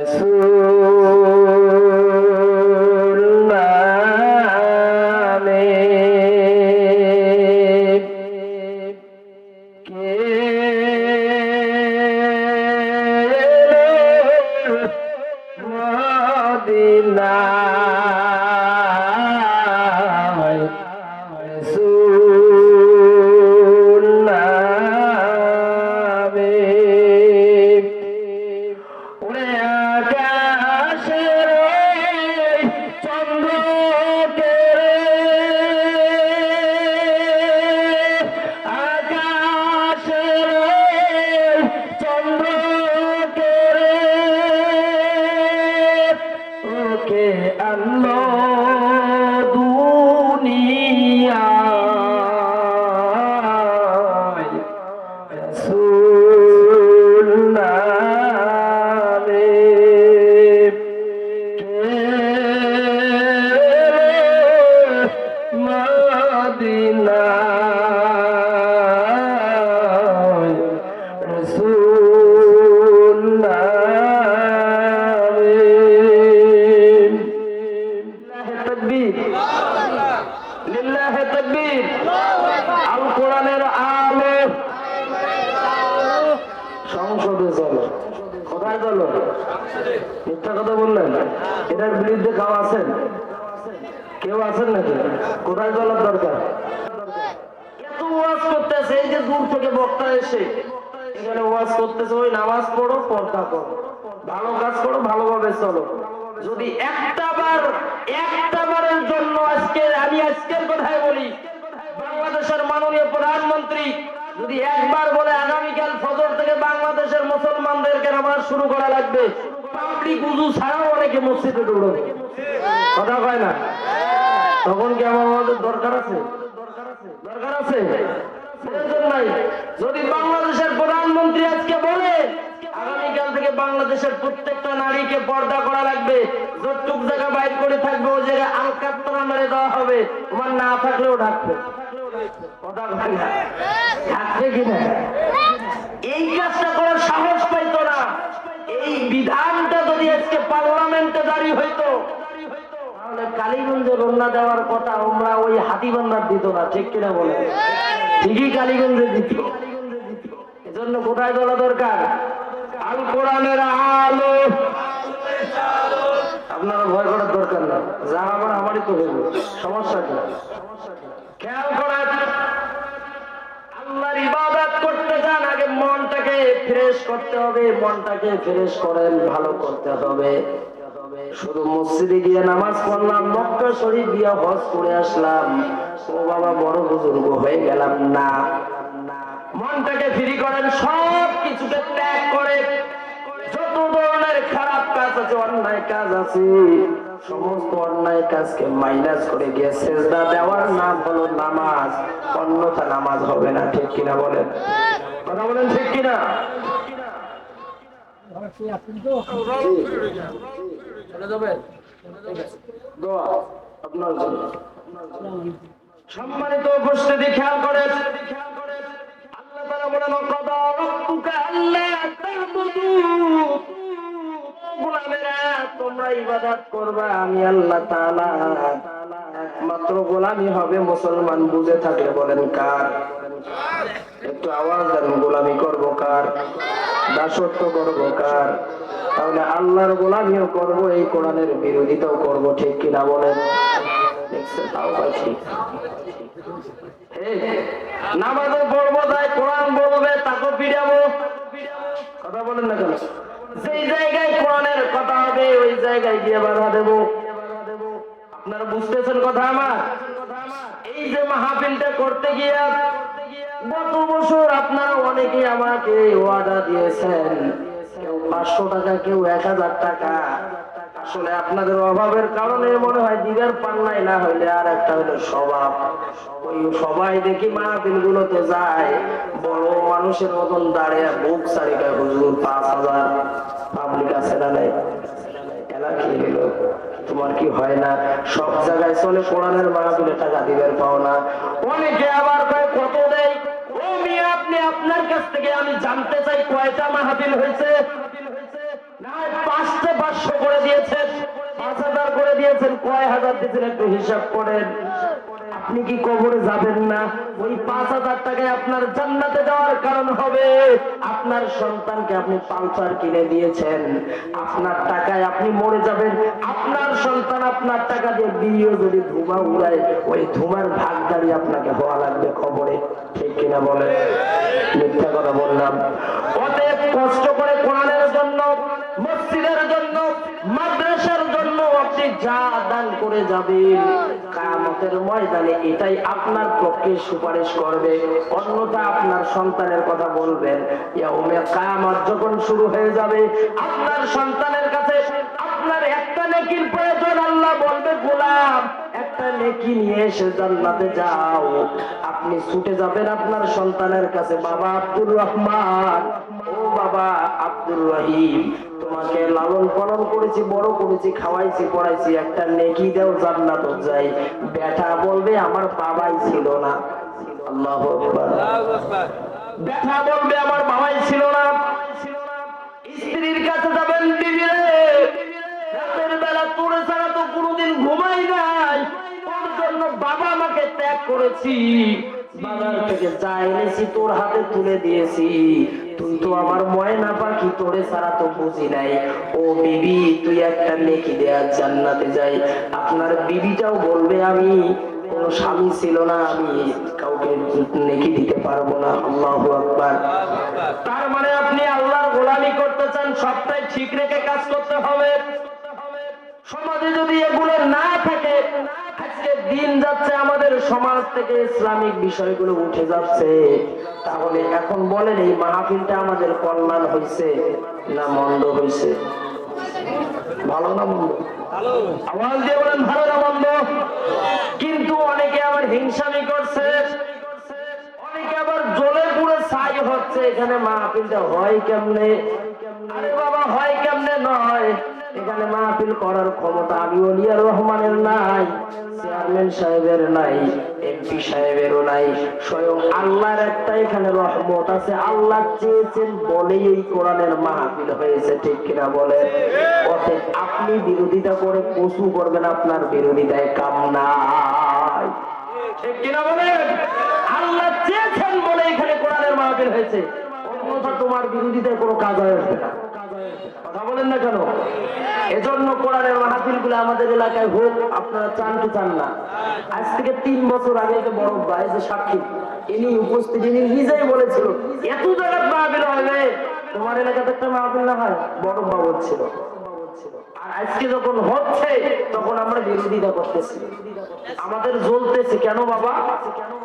রসুল ওকে আল্লো মিথ্যা এটার বিরুদ্ধে কেউ আছেন? কেউ আছেন নাকি? কোথায় চলার দরকার? এত ওয়াজ করতেছে, এই যে দূর থেকে বক্তা এসে। এখানে ওয়াজ করতেছে, ওই নামাজ পড়ো, পর্দা ভালো কাজ করো, ভালোভাবে চলো। যদি একটা বার, একটা বারের জন্য আজকে, আমি আজকের কথায় বলি, বাংলাদেশের মাননীয় প্রধানমন্ত্রী যদি একবার বলে, আগামীকাল ফজর থেকে বাংলাদেশের মুসলমানদেরকে নামাজ শুরু করা লাগবে পাবলিক উজু ছাড়াও অনেকে মসজিদে দৌড়বে কথা কয় না? তখন কি আমার আমাদের দরকার আছে? দরকার আছে? যদি বাংলাদেশের প্রধানমন্ত্রী আজকে বলে, আগামীকাল থেকে বাংলাদেশের প্রত্যেকটা নারীকে পর্দা করা লাগবে, যতটুক জায়গা বাইর করে থাকবে, ওই জায়গায় আলকাত্তরা মেরে দেওয়া হবে। তোমার না থাকলেও ঢাকবে। এই কাজটা করার সাহস পাইতো না। এই বিধানটা যদি আজকে পার্লামেন্টে দাঁড়িয়ে হইতো, তাহলে কালীগঞ্জে রন্না দেওয়ার কথা আমরা ওই হাতিবান্ধার দিত না, ঠিক কিনা বলে ঠিকই কালীগঞ্জে দিত। এজন্য কোথায় বলা দরকার? আল কোরআনের আলো। আপনারা ভয় করার দরকার না। যা আমার আমারই তো হইব। সমস্যা কি? খেয়াল করেন। আল্লাহর ইবাদত করতে যান, আগে মনটাকে ফ্রেশ করতে হবে, মনটাকে ফ্রেশ করেন, ভালো করতে হবে। শুধু মসজিদে গিয়ে নামাজ পড়লাম, মক্কা শরীফ গিয়ে হজ করে আসলাম। ও বাবা, বড় বুজুর্গ হয়ে গেলাম না। মনটাকে ফ্রি করেন, সব কিছুকে ত্যাগ করে। যত ধরনের খারাপ কাজ আছে, অন্যায় কাজ আছে সমস্ত অন্যায় কাজকে মাইনাস করে গিয়ে সেজদা দেওয়ার নাম হলো নামাজ, অন্যথা নামাজ হবে না, ঠিক কিনা বলেন? কথা বলেন ঠিক কিনা? সম্মানিত উপস্থিতি খেয়াল করেন আল্লাহ বলেন কদা রাব্বুকা আল্লা তা'বুদু তোমরা ইবাদত করবা, আমি আল্লাহ তাআলা। গোলামি হবে, মুসলমান বুঝে থাকলে বলেন কার? একটু আওয়াজ দেন, গোলামি কার? দাসত্ব কার? তাহলে আল্লাহর গোলামিও করব, এই কোরআনের বিরোধিতাও করব, ঠিক কিনা বলেন? দেখছেন, তাও ভাই ঠিক। নামাজে পড়ব তাই কোরআন বলবে তাকে পিড়াবো। কথা বলেন না কেন যেই জায়গায় কোরআনের কথা হবে ওই জায়গায় গিয়ে বাধা দেবো। আপনারা বুঝতেছেন কথা আমার? এই যে মাহফিলটা করতে গিয়ে গত বছর আপনারা অনেকে আমাকে ওয়াদা দিয়েছেন, কেউ পাঁচশো টাকা, কেউ এক হাজার টাকা। আসলে আপনাদের অভাবের কারণে মনে হয় দিদার পান্নাই না হইলে আর একটা হইল স্বভাব। ওই সবাই দেখি মাহফিল গুলোতে যায়, বড় মানুষের মতন দাঁড়িয়ে বুক সারিকা হুজুর পাঁচ হাজার পাবলিক আছে না এলা কি তোমার কি হয় না? সব জায়গায় চলে কোরআনের মাহফিলে টাকা দিবেন পাও না। অনেকে আবার কত দেয়? আপনি আপনার কাছ থেকে আমি জানতে চাই কয়টা মাহফিল হয়েছে। পাঁচশো করে দিয়েছেন। পাঁচ হাজার করে দিয়েছেন। কয় হাজার দিয়েছেন একটু হিসাব করেন। আপনি কি কবরে যাবেন না? ওই পাঁচ হাজার টাকায় আপনার জান্নাতে যাওয়ার কারণ হবে। আপনার সন্তানকে আপনি পালসার কিনে দিয়েছেন। আপনার টাকায় আপনি মরে যাবেন। আপনার সন্তান আপনার টাকা দিয়ে বিয়ে যদি ধুমা উড়ায়, ওই ধুমার ভাগদারি আপনাকে হওয়া লাগবে খবরে ঠিক কিনা বলে মিথ্যা কথা বললাম। অতএব কষ্ট করে কোরআনের জন্য, মসজিদের জন্য যা দান করে যাবেন কামতের ময়দানে এটাই আপনার পক্ষে সুপারিশ করবে। অন্যথা আপনার সন্তানের কথা বলবেন কায়ামত যখন শুরু হয়ে যাবে, আপনার সন্তানের কাছে আপনার একটা নেকির প্রয়োজন, আল্লাহ বলবে, গোলাম, একটা নেকি নিয়ে এসে জান্নাতে যাও। আপনি ছুটে যাবেন আপনার সন্তানের কাছে, বাবা আব্দুর রহমান, ও বাবা আব্দুর রহিম। তোমাকে লালন পালন করেছি, বড় করেছি, খাওয়াইছি, পড়াইছি, একটা নেকি দেও জান্নাত যাই। বেটা বলবে আমার বাবাই ছিল না। আল্লাহ বেটা বলবে আমার বাবাই ছিল না। স্ত্রীর কাছে যাবেন রাতের বেলা তোরে ছাড়া তো কোনোদিন ঘুমাই নাই। তোর জন্য বাবা আমাকে ত্যাগ করেছি। বাজার থেকে যা তোর হাতে তুলে দিয়েছি। তুই তো আমার ময়না পাখি, তোরে ছাড়া তো বুঝি নাই। ও বিবি, তুই একটা নেকি দেয়া জান্নাতে যাই। আপনার বিবিটাও বলবে আমি, কোন স্বামী ছিল না, আমি কাউকে নেকি দিতে পারব না। আল্লাহ আকবার। তার মানে আপনি আল্লাহর গোলামি করতে চান, সবটাই ঠিক রেখে কাজ করতে হবে। সমাজে যদি এগুলো না থাকে আজকে দিন যাচ্ছে, আমাদের সমাজ থেকে ইসলামিক বিষয়গুলো উঠে যাচ্ছে। তাহলে এখন বলেন, এই মাহফিলটা আমাদের কল্যাণ হয়েছে না মন্দ হয়েছে ভালো না মন্দ? অনেকে আবার জ্বলে মাহফিলটা হয় কেমনে? আরে বাবা, হয় কেমনে নয়? এখানে মাহফিল করার ক্ষমতা আমি অলিয়ার রহমানের নাই। চেয়ারম্যান সাহেবের নাই, এমপি সাহেবেরও নাই, স্বয়ং আল্লাহর একটা এখানে রহমত আছে। আল্লাহ চেয়েছেন বলেই এই কোরআনের মাহফিল হয়েছে, ঠিক কিনা বলে অতএব আপনি বিরোধিতা করে পশু করবেন, আপনার বিরোধিতায় কাম নাই। ঠিক কিনা বলেন? আল্লাহ চেয়েছেন বলে এখানে কোরআনের মাহফিল হয়েছে। অন্যথা তোমার বিরোধিতায় কোনো কাজ হয়ে না। বলেন না কেন? এজন্য কোরআনের মাহফিলগুলো আমাদের এলাকায় হোক, আপনারা চান কি চান না। আজ থেকে তিন বছর আগে একটা বড় ভাই যে সাক্ষী, ইনি উপস্থিত, ইনি নিজেই বলেছিল, এত জায়গায় মাহফিল হবে তোমার এলাকাতে একটা মাহফিল না হয়? বড় আজকে যখন হচ্ছে, তখন আমরা বিরোধিতা করতেছি। আমাদের জ্বলতেছে। কেন বাবা?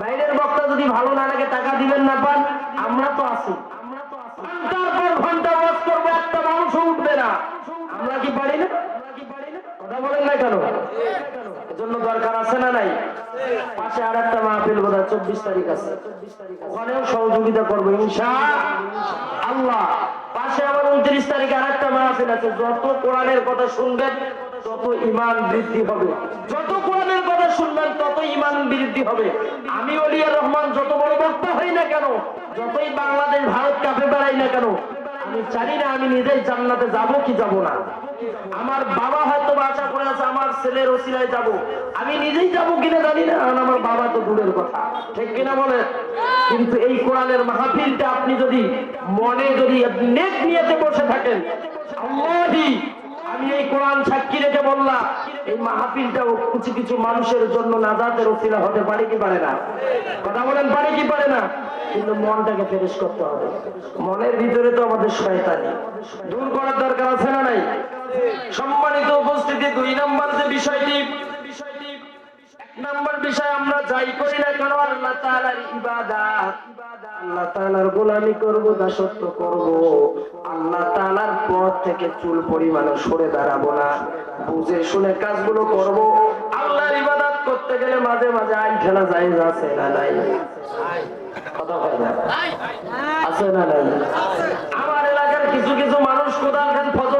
বাইরের বক্তা যদি ভালো না লাগে, টাকা দিবেন না পান। আমরা তো আছি। ঘণ্টার পর ঘণ্টা না। আমরা কি পারি না? কথা বলেন না কেন? এজন্য দরকার আছে না নাই? পাশে আর একটা মাহফিল বোধ হয় চব্বিশ তারিখ আছে। ওখানেও সহযোগিতা করব, ইনশা আল্লাহ। পাশে আবার উনত্রিশ তারিখে আর একটা মাহফিল আছে। যত কোরআনের কথা শুনবেন, তত ইমান বৃদ্ধি হবে। যত কোরআনের কথা শুনবেন, তত ইমান বৃদ্ধি হবে। আমি অলিয়া রহমান, যত বড় বক্তা হই না কেন, যতই বাংলাদেশ, ভারত কাপে বেড়াই না কেন আমি জানি না, আমি নিজেই জান্নাতে যাব কি যাব না। আমার বাবা হয়তো আশা করে আছে আমার ছেলের ওসিলায় যাব। আমি নিজেই যাব কিনা জানি না আর আমার বাবা তো দূরের কথা। ঠিক কিনা বলে? কিন্তু এই কোরআনের মাহফিলটা আপনি যদি মনে যদি নেক নিয়েতে বসে থাকেন, আল্লাহি, আমি এই কোরআন সাক্ষী রেখে বললাম এই মাহফিলটাও কিছু কিছু মানুষের জন্য নাজাতের ওসিলা হতে পারে কি পারে না? কথা বলেন, পারে কি পারে না? কিন্তু মনটাকে ফেরেশ করতে হবে। মনের ভিতরে তো আমাদের শয়তানি। দূর করার দরকার আছে না নাই? সম্মানিত উপস্থিতি, দুই নম্বর যে বিষয়টি নম্বর বিষয় আমরা যাই করি না কেন? আল্লাহ তাআলার ইবাদত। আল্লাহ তাআলার গোলামি করব দাসত্ব করব। আল্লাহ তাআলার পথ থেকে চুল পরিমাণে সরে দাঁড়াবো না। বুঝে শুনে কাজগুলো করব। আল্লাহর ইবাদত করতে গেলে মাঝে মাঝে আইন খেলা জায়েজ আছে না নাই? কথা হয় না? আছে না নাই? আমার এলাকার কিছু কিছু মানুষ কোদাল খান ফজরের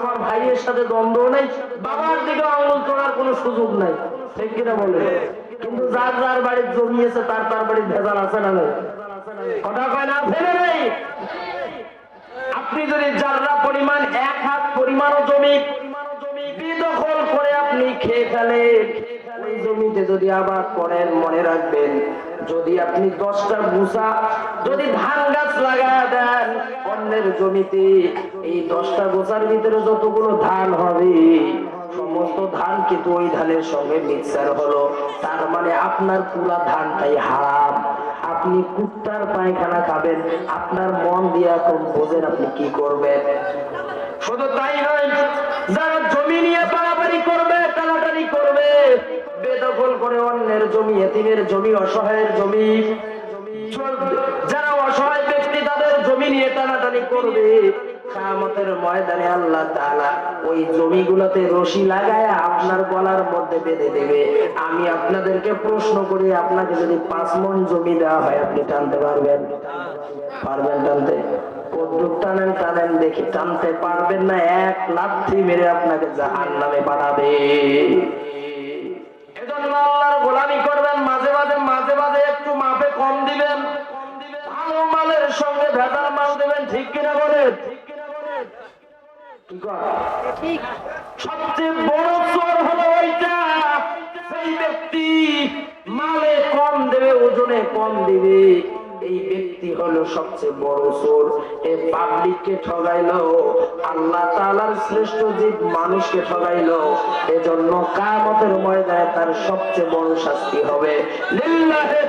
আমার ভাইয়ের সাথে দ্বন্দ্ব নাই, বাবার দিকে আঙুল তোলার কোনো সুযোগ নাই। ঠিক কিনা বলে কিন্তু যার যার বাড়ির জমিয়েছে, তার তার বাড়ির ভেজাল আছে না কথা কয় না ফেলে নেই? আপনি যদি যারা পরিমাণ এক হাত পরিমাণও জমি বেদখল করে আপনি খেয়ে ফেলেন, ওই জমিতে যদি আবার করেন মনে রাখবেন যদি আপনি দশটা গুছা যদি ধান গাছ লাগায় দেন, অন্যের জমিতে এই দশটা গোছার ভিতরে যতগুলো ধান হবে, সমস্ত ধান কিন্তু ওই ধানের সঙ্গে মিক্সার হলো। তার মানে আপনার পুরা ধানটাই হারাম। আপনি কুত্তার পায়খানা খাবেন, আপনার মন দিয়ে এখন বোঝেন আপনি কি করবেন? শুধু তাই নয়, যারা করে জমি, এতিমের জমি, অসহায়ের জমি। যারা অসহায় ব্যক্তি, তাদের জমি নিয়ে টানাটানি করবে। আমি আপনাদেরকে প্রশ্ন করি, আপনাকে যদি পাঁচ মন জমি দেওয়া হয়, আপনি টানতে পারবেন? পারবেন টানতে? কদ্দুর টানেন টানেন, দেখি টানতে পারবেন না? এক লাথি মেরে আপনাকে জাহান নামে পাঠাবে। এজন্য আল্লাহর গোলামি করবেন মাঝে মাঝে মাঝে মাঝে একটু মাপে কম দিবেন। ভালো মালের সঙ্গে ভেজাল মাল দেবেন ঠিক কিনা কি কয়? সবচেয়ে বড় চোর হলো ওইটা। সেই ব্যক্তি মালে কম দেবে ওজনে কম দিবে। এই ব্যক্তি হলো সবচেয়ে বড় চোর। এ পাবলিককে ঠগাইলো আল্লাহ তালার শ্রেষ্ঠ জীব মানুষকে ঠগাইল এজন্য কামতের ময়দানে তার সবচেয়ে বড় শাস্তি হবে। লিল্লাহে